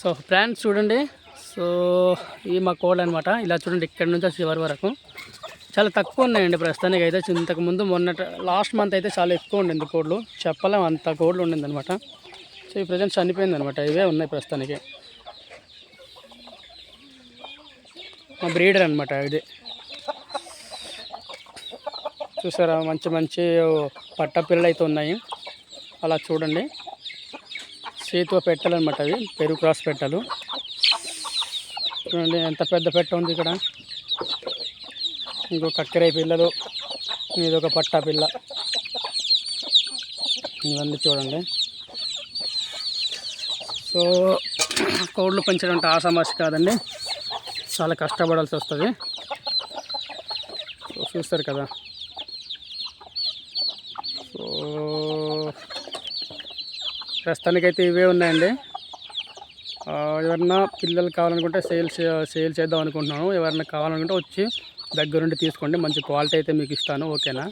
So friends చూడండి. So ఈ మా కోడ్ అనమాట ఇలా చూడండి ఇక్కడ నుంచి చివరి వరకు. చాలా తక్కువ ఉన్నాయండి ప్రస్తుతానికి అయితే. ఇంతకుముందు మొన్న లాస్ట్ మంత్ అయితే చాలా ఎక్కువ ఉండింది కోడ్లు చెప్పలేం అంత కోడ్లు ఉండింది అనమాట సో ఈ ప్రజెంట్ చనిపోయింది అనమాట ఇవే ఉన్నాయి ప్రస్తుతానికి. మా బ్రీడర్ అనమాట ఇది. చూసారా మంచి మంచి పట్ట పిల్లలు అయితే ఉన్నాయి. అలా చూడండి. చేతితో పెట్టలు అనమాట అవి. పెరుగు క్రాస్ పెట్టలు. చూడండి ఎంత పెద్ద పెట్ట ఉంది ఇక్కడ. ఇంకో కక్కెరాయి పిల్లలు ఇది ఒక పట్టా పిల్ల. ఇవన్నీ చూడండి. సో కోళ్ళు పెంచడం అంటే ఆ సమస్య కాదండి. చాలా కష్టపడాల్సి వస్తుంది. సో చూస్తారు కదా. సో ప్రస్తుతానికైతే ఇవే ఉన్నాయండి. ఎవరన్నా పిల్లలు కావాలనుకుంటే సేల్ సేల్ చేద్దాం అనుకుంటున్నాను. ఎవరన్నా కావాలనుకుంటే వచ్చి దగ్గరుండి తీసుకోండి. మంచి క్వాలిటీ అయితే మీకు ఇస్తాను. ఓకేనా?